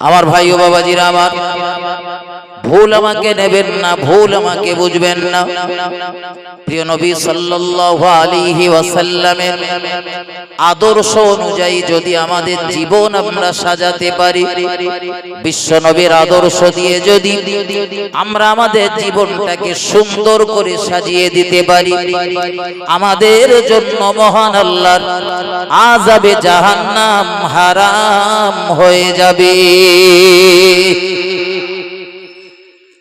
আমার ভাই ও বাবাজিরা আমার ভুল আমাকে নেবেন না, ভুল আমাকে বুঝবেন না। প্রিয় নবী সাল্লাল্লাহু আলাইহি ওয়াসাল্লামের আদর্শ অনুযায়ী যদি আমাদের জীবন আমরা সাজাতে পারি, বিশ্ব নবীর আদর্শ দিয়ে যদি আমরা আমাদের জীবনটাকে সুন্দর করে সাজিয়ে দিতে পারি, আমাদের জন্য মহান আল্লাহর আজাবে জাহান্নাম হারাম হয়ে যাবে।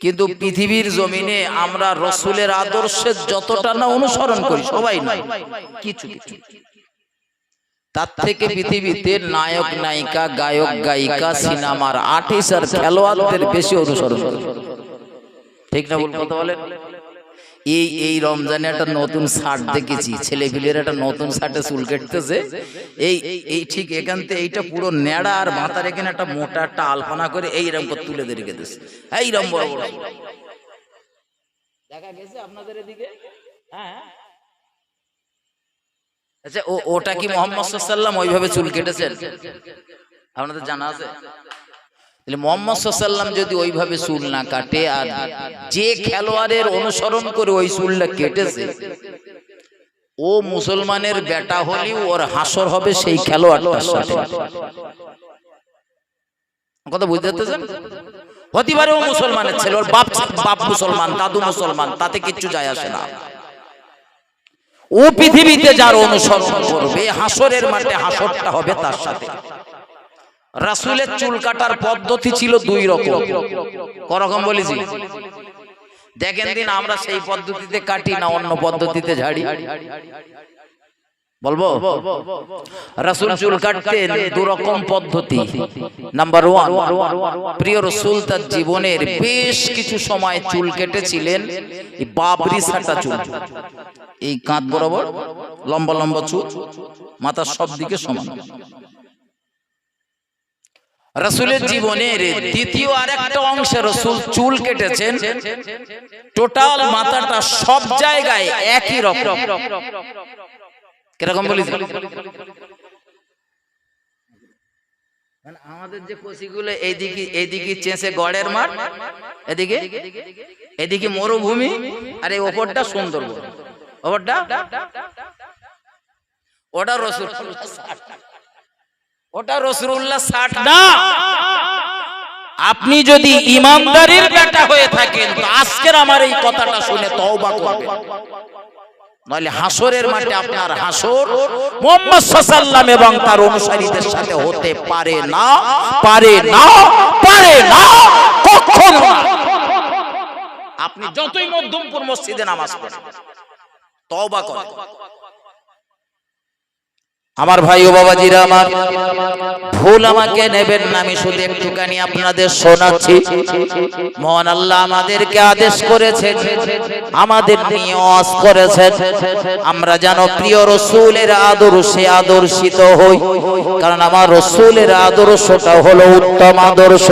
কিন্তু পৃথিবীর জমিনে আমরা রসুলের আদর্শের যতটা না অনুসরণ করি সবাই নয় কিছু কিছু তার থেকে পৃথিবীতে নায়ক নায়িকা গায়ক গায়িকা সিনেমার আর্টিস্ট আর খেলোয়াড়দের বেশি অনুসরণ ঠিক না বল কথা বলেন এই এই রমজানে একটা নতুন শার্ট দেখেছি। ছেলেপিলের একটা নতুন শার্টে চুল কেটতেছে। এই এই ঠিক এখান থেকে এইটা পুরো নেড়া আর মাথার এখানে একটা মোটা একটা আলপনা করে এইরকম করে তুলে দিয়ে রেখে দিচ্ছে এইরকম বড় বড়। দেখা গেছে আপনাদের এদিকে? হ্যাঁ। আচ্ছা ও, ওটা কি মোহাম্মদ সাল্লাম ওইভাবে চুল কেটেছেন? আপনাদের জানা আছে? তাহলে মোহাম্মদ সাল্লাম যদি ওইভাবে চুল না কাটে আর যে খেলোয়াড়ের অনুসরণ করে ওই চুলটা কেটেছে, ও মুসলমানের বেটা হলেও ওর হাসর হবে সেই খেলোয়াড়টার সাথে। কথা হতে পারে ও মুসলমানের ছেলে, ওর বাপ বাপ মুসলমান, দাদু মুসলমান, তাতে কিচ্ছু যায় আসে না। ও পৃথিবীতে যার অনুসরণ করবে, হাসরের মাঠে হাসরটা হবে তার সাথে। রাসুলের চুল কাটার পদ্ধতি ছিল দুই রকম। করকম বলেছি। দেখেন দিন আমরা সেই পদ্ধতিতে কাটি না অন্য পদ্ধতিতে ঝাড়ি। বলব? রাসুল চুল কাটতেন দু রকম পদ্ধতি। নাম্বার ওয়ান প্রিয় রসুল তার জীবনের বেশ কিছু সময় চুল কেটেছিলেন বাবরি সাটা চুল। এই কাঁধ বরাবর লম্বা লম্বা চুল, মাথার সব দিকে সমান। রসুলের জীবনের দ্বিতীয় আর একটা অংশে রসুল চুল কেটেছেন। টোটাল মাথাটা সব জায়গায় একই রকম। কীরকম বলি মানে আমাদের যে কষিগুলো এইদিকে এইদিকে চেঁচে গড়ের মাঠ এদিকে এদিকে মরুভূমি আর এই ওপরটা সুন্দরবন। ওপরটা? ওটা রসুল। ওটা রসুল্লাহ ষাট না। আপনি যদি ইমানদারির বেটা হয়ে থাকেন, তো আজকের আমার এই কথাটা শুনে তওবা করবেন। নইলে হাসরের মাঠে আপনার হাসর মোহাম্মদ এবং তার অনুসারীদের সাথে হতে পারে না পারে না পারে না, কখনো আপনি যতই মধ্যমপুর মসজিদে নামাজ পড়েন, তওবা করেন। আমার ভাই ও বাবাজিরা, আমার ভুল আমাকে নেবেন না, আমি শুধু একটুখানি আপনাদের শোনাচ্ছি। মহান আল্লাহ আমাদেরকে আদেশ করেছেন, আমাদের নিয়ে ওয়াজ করেছেন। আমরা যেন প্রিয় রসুলের আদর্শে আদর্শিত হই, কারণ আমার রসুলের আদর্শটা হলো উত্তম আদর্শ।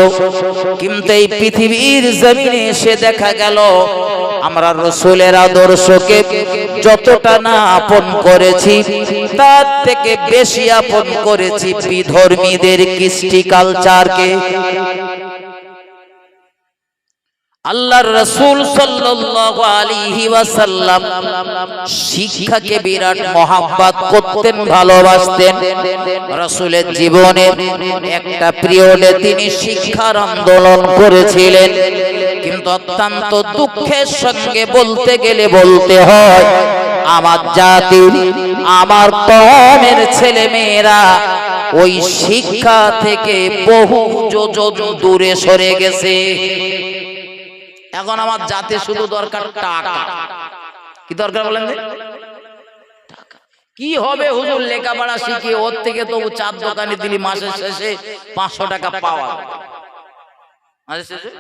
কিন্তু এই পৃথিবীর জমিনে এসে দেখা গেল আমরা রসুলের আদর্শকে যতটা না আপন করেছি, তার থেকে বেশি আপন করেছি বিধর্মীদের কৃষ্টি কালচারকে। আল্লাহর রসুল সাল্লাল্লাহু আলাইহি ওয়াসাল্লাম শিক্ষাকে বিরাট মহাব্বত করতেন, ভালোবাসতেন। রসুলের জীবনে একটা পিরিয়ডে তিনি শিক্ষার আন্দোলন করেছিলেন। কিন্তু অত্যন্ত দুঃখের সঙ্গে বলতে গেলে বলতে হয়, আমার জাতির আমার কমের ছেলে মেয়েরা ওই শিক্ষা থেকে বহু দূরে সরে গেছে। এখন আমার জাতে শুধু দরকার টাকা। কি দরকার বলেন কি হবে হুজুর লেখাপড়া শিখে ওর থেকে তবু চার দোকানে দিলি, মাসের শেষে পাঁচশো টাকা পাওয়া। মাসের শেষে?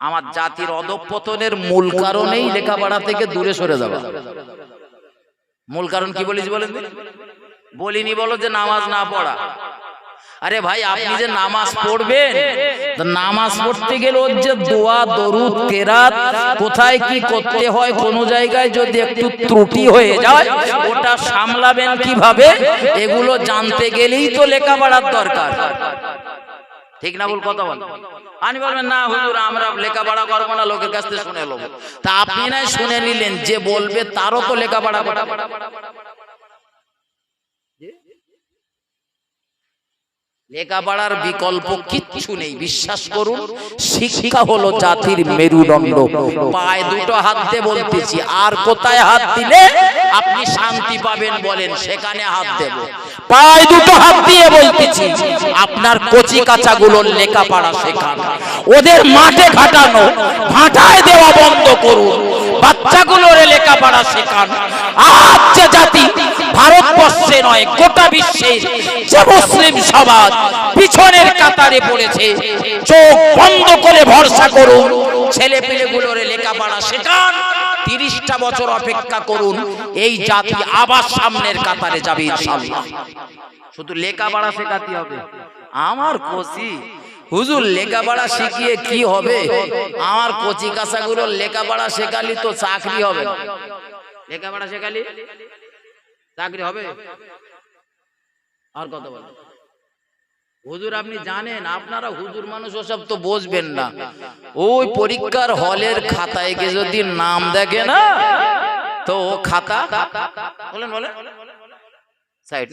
আমার জাতির অধপতনের মূল কারণেই লেখাপড়া থেকে দূরে সরে যাওয়া। মূল কারণ কি বলিস বলেন বলিনি বলো যে নামাজ না পড়া। আরে ভাই আপনি যে নামাজ পড়বেন নামাজ পড়তে গেলে ওর যে দোয়া দরুদ কেরাত কোথায় কি করতে হয় কোন জায়গায় যদি একটু ত্রুটি হয়ে যায় ওটা সামলাবেন কীভাবে? এগুলো জানতে গেলেই তো লেখাপড়ার দরকার। ঠিক না বল কথা বল আপনি বলবেন না হুজুর আমরা লেখাপড়া করব না লোকের কাছ থেকে শুনে নেব তা আপনি না শুনে নিলেন যে বলবে তারও তো লেখাপড়া করা লেখাপড়ার বিকল্প কিচ্ছু নেই বিশ্বাস করুন। শিক্ষা হলো জাতির মেরুদণ্ড। পায়ে দুটো হাত দিয়ে বলতেছি আর কোথায় হাত দিলে আপনি শান্তি পাবেন বলেন সেখানে হাত দেব। পায়ে দুটো হাত দিয়ে বলতেছি আপনার কচি কাঁচাগুলোর লেখাপড়া শেখান। ওদের মাঠে ঘাটানো ভাটায় দেওয়া বন্ধ করুন। বাচ্চাগুলোর লেখাপড়া শেখান। আজ যে জাতি ভারতবর্ষে নয়, গোটা বিশ্বের যে মুসলিম সমাজ পিছনের কাতারে পড়েছে। চোখ বন্ধ করে ভরসা করুন ছেলে পেলেগুলোর লেখাপড়া শেখান, তিরিশটা বছর অপেক্ষা করুন, এই জাতি আবার সামনের কাতারে যাবে শুধু লেখাপড়া শেখাতে হবে। আমার কচি, হুজুর লেখাপড়া শিখিয়ে কি হবে? আমার কচি কাঁচাগুলোর লেখাপড়া শেখালি তো চাকরি হবে লেখাপড়া শেখালি? চাকরি হবে? আর কত বল হুজুর, আপনি জানেন, আপনারা হুজুর মানুষ, ওসব তো বসবেন না। ওই পরীক্ষার হলের খাতায় গিয়ে যদি নাম দেখে না, তো ও খাতা বলেন বলেন। সাইড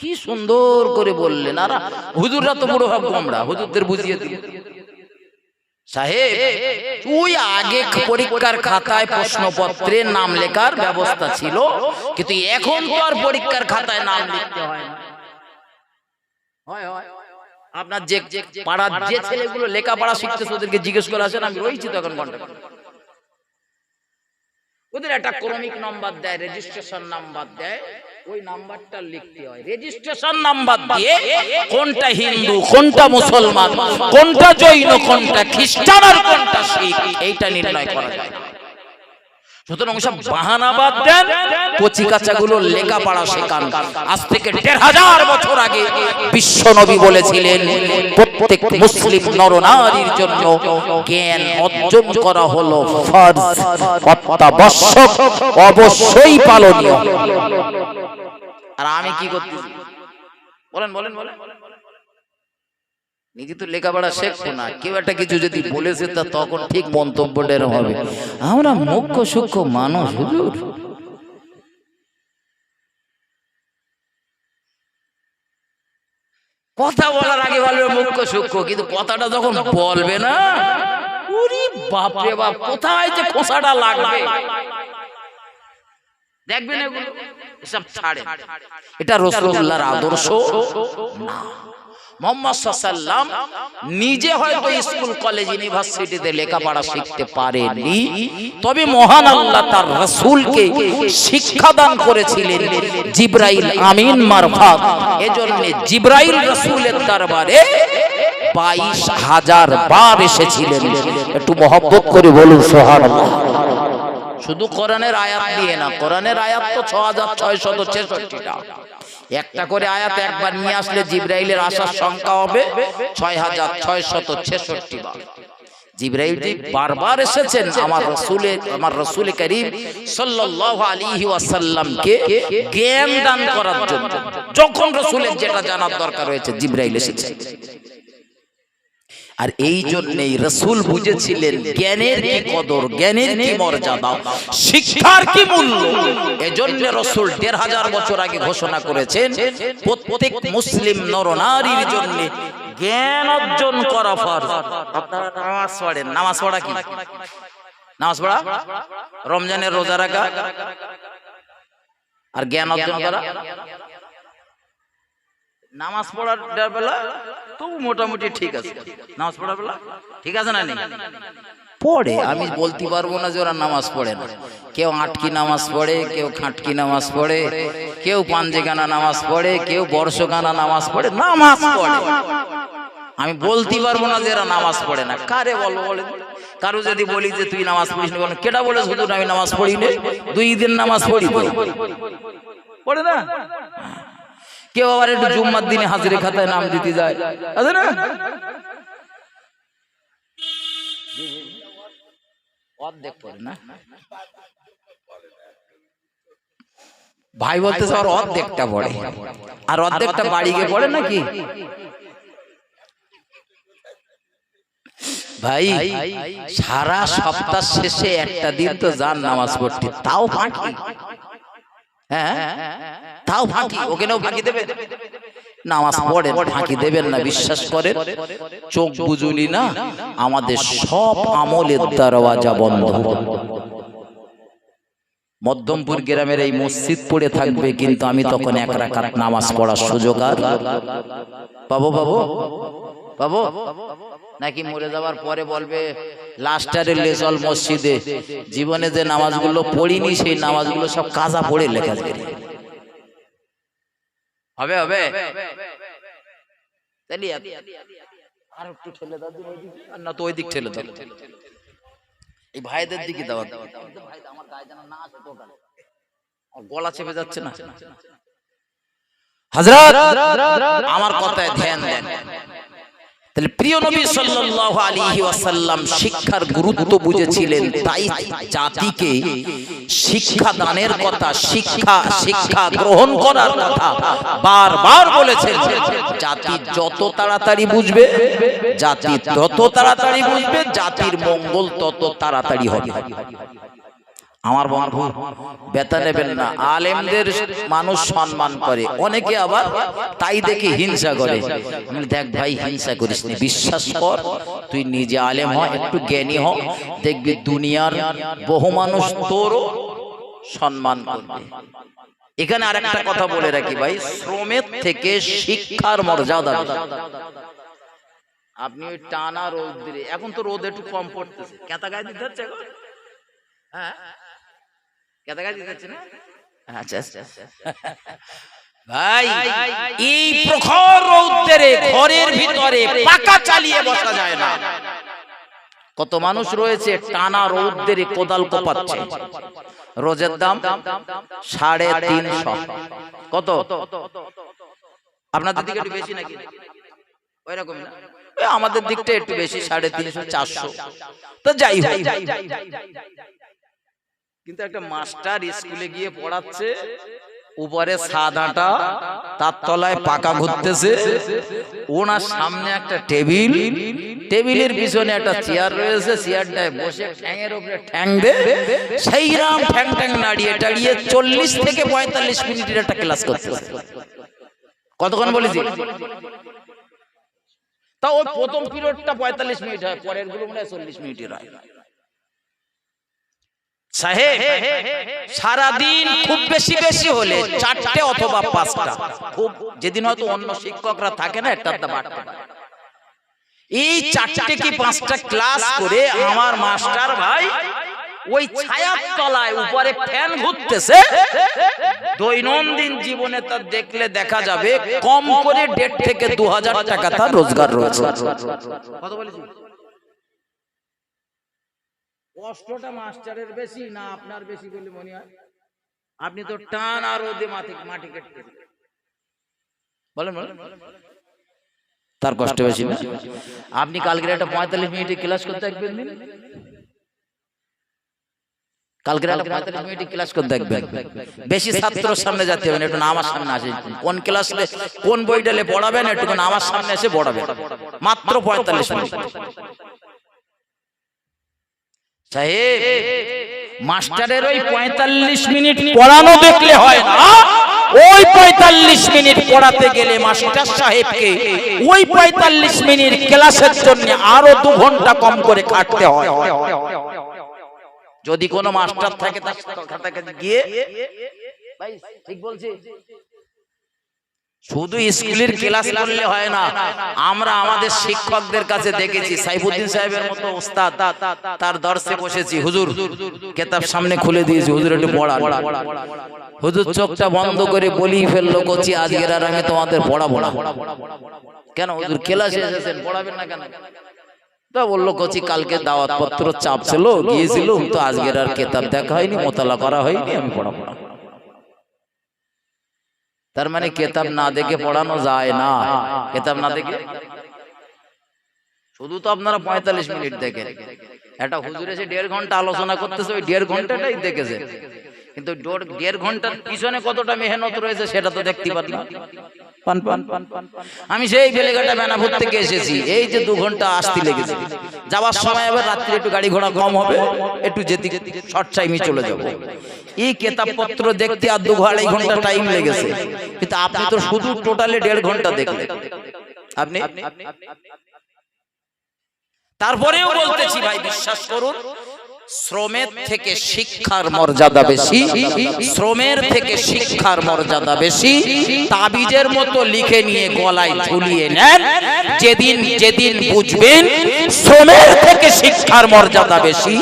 কি সুন্দর করে বললেন। আর হুজুররা তো বড় ভাব গোমরা হুজুরদের বুঝিয়ে দিল আপনার যে পাড়ার যে ছেলেগুলো লেখাপড়া শিখতেছে, ওদেরকে জিজ্ঞেস করে আসেন, আমি রয়েছি তো এখন ঘণ্টা ওদের একটা ক্রমিক নাম্বার দেয়, রেজিস্ট্রেশন নাম্বার দেয় ওই নাম্বারটা লিখতে হয়। রেজিস্ট্রেশন নাম্বার দিয়ে কোনটা হিন্দু কোনটা মুসলমান কোনটা জৈন কোনটা খ্রিস্টান আর কোনটা শিখ এইটা নির্ণয় করা যায়। সুতরাং সব বাহানা বাদ দেন কচি কাচাগুলো লেখাপড়া শেখান। আজ থেকে দেড় হাজার বছর আগে বিশ্ব নবী বলেছিলেন প্রত্যেক মুসলিম নরনারীর জন্য জ্ঞান অর্জন করা হলো ফরজ অত্যাবশ্যক অবশ্যই পালনীয়। আর আমি কি করতেছি? বলেন বলেন বলেন। নিজে তো লেখাপড়া শেখবো না। কেউ একটা কিছু যদি বলেছে তা তখন ঠিক মন্তব্যটা এরম হবে। আমরা মুখ্য সূক্ষ্ম মানুষ হুজুর। কথা বলার আগে বলবে মুখ্য সূক্ষ্ম কিন্তু কথাটা যখন বলবে না উরি বাপরে বাপ কোথায় যে খোসাটা লাগবে? দেখবেন এগুলো। এসব ছাড়ে। এটা রসুল্লাহর আদর্শ। মোহাম্মদ নিজে হয়তো স্কুল, কলেজ, ইউনিভার্সিটিতে লেখাপড়া শিখতে তবে মহান তার রসুলকে শিক্ষাদান করেছিলেন জিব্রাইল আমিন মারফাত। এজন্য জিব্রাইল রসুলের দরবারে বাইশ হাজার বার এসেছিলেন। একটু মহব্বত করে বলুন সোহান শুধু কোরআনের আয়াত দিয়ে না, কোরআনের আয়াত তো ছ হাজার ছয়শত ছেষট্টিটা। একটা করে আয়াত একবার নিয়ে আসলে জিব্রাইলের আসার সংখ্যা হবে ছয় হাজার ছয়শত ছেষট্টি বার জিব্রাইল বারবার এসেছেন আমার রসুলে, আমার রসুল করিম সাল্লাল্লাহু আলাইহি ওয়াসাল্লামকে জ্ঞান দান করার জন্য। যখন রসুলের যেটা জানার দরকার হয়েছে, জিব্রাইল এসেছে। আর এই জন্যই রসুল বুঝেছিলেন, জ্ঞানের কি কদর? জ্ঞানের কি মর্যাদা? শিক্ষার কি মূল্য? এজন্য রসুল দেড় হাজার বছর আগে ঘোষণা করেছেন, প্রত্যেক মুসলিম নরনারীর জন্য জ্ঞান অর্জন করা ফরজ। আপনারা নামাজ পড়েন। নামাজ পড়া কি? নামাজ পড়া? রমজানের রোজা রাখা? আর জ্ঞান অর্জন করা? নামাজ পড়ার বেলা তবু মোটামুটি ঠিক আছে। নামাজ পড়ার বেলা ঠিক আছে না নেই? পড়ে, আমি বলতে পারব না যে ওরা নামাজ পড়ে না। কেউ আটকি নামাজ পড়ে, কেউ খাটকি নামাজ পড়ে, কেউ পাঞ্জেগানা নামাজ পড়ে, কেউ বর্ষগানা নামাজ পড়ে নামাজ পড়ে। আমি বলতে পারব না যে এরা নামাজ পড়ে না। কারে বলব বলে কারও যদি বলি যে তুই নামাজ পড়িস না বলেন কেটা বলে শুধু আমি নামাজ পড়ি দুই দিন নামাজ পড়ি পড়ে না? কেউ আবার একটু জুম্মার দিনে হাজিরে খাতায় নাম দিতে যায়। আছে না? অর্ধেক পড়ে না? ভাই বলতে আর অর্ধেকটা পড়ে। আর অর্ধেকটা বাড়ি গিয়ে পড়ে নাকি? ভাই সারা সপ্তাহ শেষে একটা দিন তো যান নামাজ পড়তে তাও ফাঁকি। হ্যাঁ? তাও ফাঁকি ওখানেও ফাঁকি দেবে নামাজ পড়েন ফাঁকি দেবেন না, বিশ্বাস করেন? চোখ বুঝুনি না, আমাদের সব আমলের দরওয়াজা বন্ধ। মধ্যমপুর গ্রামের এই মসজিদ পড়ে থাকবে, কিন্তু আমি তখন এক রাকাত নামাজ পড়ার সুযোগ আর পাবো পাবো? পাবো? নাকি মরে যাওয়ার পরে বলবে লাস্টারের লেজল মসজিদে, জীবনে যে নামাজগুলো পড়িনি, সেই নামাজগুলো সব কাজা পড়ে লেখা যায়। হবে হবে। তাহলে আর একটু ঠেলে দাও আর না তো ওই দিক ঠেলে দাও। এই ভাইদের দিকে দাও। দাও। আমার গায়ে যেন না আসে দোকান গলা চেপে যাচ্ছে না। হাজরত আমার কথায় ধ্যান দেন। তাহলে প্রিয় নবী সাল্লাল্লাহু আলাইহি ওয়াসাল্লাম শিক্ষার গুরুত্ব বুঝেছিলেন, তাই জাতিকে শিক্ষা দানের কথা, শিক্ষা শিক্ষা গ্রহণ করার কথা বারবার বলেছেন। জাতি যত তাড়াতাড়ি বুঝবে, জাতি যত তাড়াতাড়ি বুঝবে, জাতির মঙ্গল তত তাড়াতাড়ি হবে। আমার বন্ধু বেতা নেবেন না। আলেমদের মানুষ সম্মান করে। অনেকে আবার তাই দেখে হিংসা করে। দেখ ভাই, হিংসা করিস বিশ্বাস কর, তুই নিজে আলেম হ, একটু জ্ঞানী হ। দেখবি দুনিয়ার বহু মানুষ তোরও সম্মান করবে। এখানে আর একটা কথা বলে রাখি ভাই, শ্রমের থেকে শিক্ষার মর্যাদা আপনি ওই টানা রোদ দিলে এখন তো রোদ একটু কম পড়তেছে। কেতা গায়ে দিতে হ্যাঁ? না? আচ্ছা আচ্ছা আচ্ছা। ভাই এই প্রখর রৌদ্রে ঘরের ভিতরে পাকা চালিয়ে বসা যায় না। কত মানুষ রয়েছে টানা রৌদ্রের কোদাল কোপাচ্ছে। রোজের দাম সাড়ে তিনশো। কত? আপনাদের দিকে একটু বেশি নাকি? ওই রকম না। আমাদের দিকটা একটু বেশি সাড়ে তিনশো চারশো। তো যাই হোক। কিন্তু একটা মাস্টার স্কুলে গিয়ে পড়াচ্ছে উপরে সাদাটা তার তলায় পাকা ঘুরতেছে ওনার সামনে একটা টেবিল টেবিলের পিছনে একটা চেয়ার রয়েছে চেয়ারটায় বসে ঠ্যাংয়ের উপরে ঠ্যাং দে সেই রাম ঠ্যাং ঠ্যাং নাড়িয়ে টাড়িয়ে চল্লিশ থেকে পঁয়তাল্লিশ মিনিটের একটা ক্লাস করতেছে কতক্ষণ বলেছি? তা ওই প্রথম পিরিয়ডটা পঁয়তাল্লিশ মিনিট হয় পরেরগুলো মনে হয় চল্লিশ মিনিটের হয়। সাহেব সারাদিন খুব বেশি বেশি হলে চারটে অথবা পাঁচটা। খুব যেদিন হয়তো অন্য শিক্ষকরা থাকে না একটা বাড়তে এই চারটে কি পাঁচটা ক্লাস করে আমার মাস্টার ভাই ওই ছায়ার তলায় উপরে ফ্যান ঘুরতেছে। দৈনন্দিন জীবনে তার দেখলে দেখা যাবে কম করে দেড় থেকে দু হাজার টাকা তার রোজগার রয়েছে। কত বলেছি কষ্টটা মাস্টারের বেশি না আপনার বেশি বলে মনে হয়? আপনি তো টান আর রোদে মাটি মাটি কেটে বলেন বলেন। তার কষ্ট বেশি আপনি কালকে একটা পঁয়তাল্লিশ মিনিটে ক্লাস করতে একবেন দিন কালকে একটা পঁয়তাল্লিশ মিনিটে ক্লাস করতে দেখবেন। বেশি ছাত্রর সামনে যেতে হবে একটু আমার সামনে আসে। কোন ক্লাস কোন বইটালে পড়াবেন একটু আমার সামনে এসে পড়াবেন। মাত্র পঁয়তাল্লিশ মিনিট। মাস্টারের ওই পঁয়তাল্লিশ মিনিট পড়ানো দেখলে হয় না। ওই পঁয়তাল্লিশ মিনিট পড়াতে গেলে মাস্টার সাহেবকে ওই পঁয়তাল্লিশ মিনিট ক্লাসের জন্য আরও দু ঘণ্টা কম করে কাটতে হয়। যদি কোনো মাস্টার থাকে তার গিয়ে ঠিক বলছি। শুধু স্কুলের ক্লাস করলে হয় না, আমরা আমাদের শিক্ষকদের কাছে দেখেছি, সাইফুদ্দিন সাহেবের মতো ওস্তাদ তার দর্শে বসেছি। হুজুর, কেতাব সামনে খুলে দিয়েছি, হুজুর একটু পড়া হুজুর চোখটা বন্ধ করে বলি ফেলল, কচি, আজকের আর আমি তোমাদের পড়াবো না। কেন হুজুর, ক্লাসে এসেছেন পড়াবেন না কেন? তা বলল, কচি, কালকে দাওয়াত পত্র চাপ ছিল গিয়েছিলাম তো আজকের আর কেতাব দেখা হয়নি, মোতালা করা হয়নি, আমি পড়াবো না। তার মানে কেতাব না দেখে পড়ানো যায় না। কেতাব না দেখে? শুধু তো আপনারা পঁয়তাল্লিশ মিনিট দেখেন। একটা হুজুর এসে দেড় ঘণ্টা আলোচনা করতেছে ওই দেড় ঘন্টাটাই দেখেছে। কিন্তু দেড় ঘণ্টার পিছনে কতটা মেহনত রয়েছে সেটা তো দেখতে পারি না পান পান পান পান পান। আমি সেই বেলেঘাটা বেনাপুর থেকে এসেছি। এই যে দু ঘণ্টা আসতে লেগেছে। যাওয়ার সময় আবার রাত্রে একটু গাড়ি ঘোড়া কম হবে, একটু যেতে শর্ট টাইমে চলে যাব। এই কেতাবপত্র দেখতে আর দু আড়াই ঘণ্টা টাইম লেগেছে। কিন্তু আপনি তো শুধু টোটালে দেড় ঘণ্টা দেখলেন। আপনি? তারপরেও বলতেছি, ভাই, বিশ্বাস করুন শ্রমের থেকে শিক্ষার মর্যাদা বেশি। শ্রমের থেকে শিক্ষার মর্যাদা বেশি। তাবিজের মতো লিখে নিয়ে গলায় ঝুলিয়ে নেন। যেদিন যেদিন বুঝবেন শ্রমের থেকে শিক্ষার মর্যাদা বেশি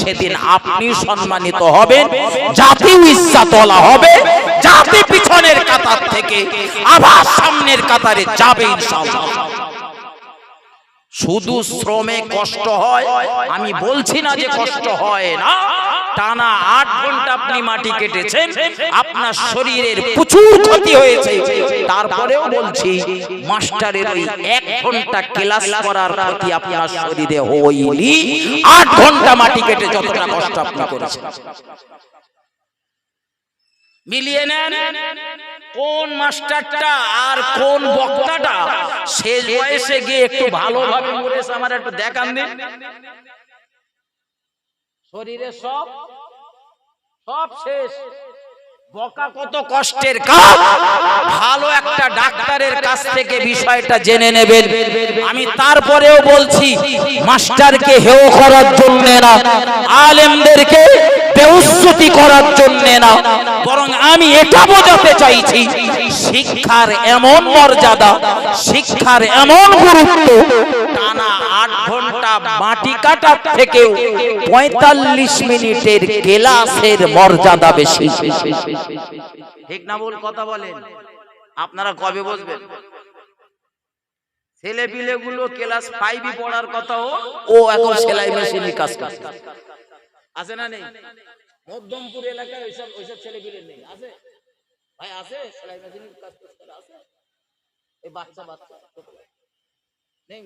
সেদিন আপনি সম্মানিত হবেন। জাতিও ইচ্ছা তোলা হবে। জাতি পিছনের কাতার থেকে আবার সামনের কাতারে যাবে ইনশাআল্লাহ। শুধু শ্রমে কষ্ট হয় আমি বলছি না যে কষ্ট হয় না। টানা আট ঘণ্টা আপনি মাটি কেটেছেন আপনার শরীরের প্রচুর ক্ষতি হয়েছে। তারপরেও বলছি মাস্টারের ওই এক ঘণ্টা ক্লাস করার ক্ষতি আপনার শরীরে হইনি আট ঘণ্টা মাটি কেটে যতটা কষ্ট আপনি করেছেন। মিলিয়ে নেন। কোন মাস্টারটা আর কোন বক্তাটা? শেষ বয়সে গিয়ে একটু ভালোভাবে মরেছে আমার একটু দেখান দিন। শরীরে সব? সব শেষ। বকা কত কষ্টের কাজ। ভালো একটা ডাক্তারের কাছ থেকে বিষয়টা জেনে নেবেন। আমি তারপরেও বলছি মাস্টারকে হেও করার জন্য না আলেমদেরকে বেউস্তুতি করার জন্য না বরং আমি এটা বোঝাতে চাইছি শিক্ষার এমন মর্যাদা শিক্ষার এমন গুরুত্ব পঁয়তাল্লিশ মিনিটের ক্লাসের মর্যাদা বেশি। ঠিক না বল কথা বলেন? আপনারা কবে বসবেন? ছেলে পিলে গুলো ক্লাস ফাইভে পড়ার কথা ও এখন সেলাই মেশিনে কাজ আছে না নেই? মধ্যমপুর এলাকায় ওইসব ওইসব ছেলে পিলে নেই। আছে? ভাই, আছে? সেলাই কাজ আছে? এই বাচ্চা বাচ্চা। নেই?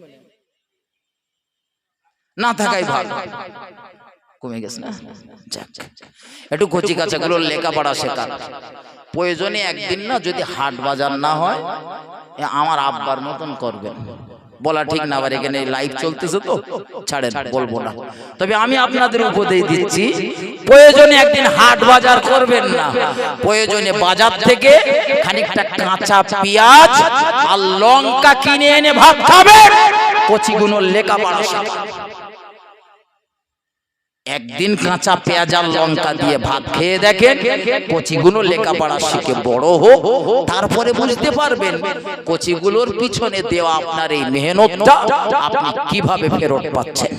না থাকাই ভালো। কমে গেছে না? যাক। একটু কচি কাচাগুলো লেখাপড়া শেখার প্রয়োজনে একদিন না যদি হাট বাজার না হয় আমার আব্বার মতন করবেন। বলা ঠিক না আবার এখানে লাইভ চলতেছে তো? ছাড়েন বলব না। তবে আমি আপনাদের উপদেশ দিচ্ছি প্রয়োজনে একদিন হাট বাজার করবেন না। প্রয়োজনে বাজার থেকে খানিকটা কাঁচা পেঁয়াজ আর লঙ্কা কিনে এনে ভাত খাবেন। কচিগুলো লেখাপড়া শেখার একদিন কাঁচা পেঁয়াজ লঙ্কা দিয়ে ভাত খেয়ে দেখেন কচিগুলো লেখাপড়া শিখে বড় হোক, তারপরে বুঝতে পারবেন কচিগুলোর পিছনে দেওয়া আপনার এই মেহনতটা আপনি কীভাবে ফেরত পাচ্ছেন।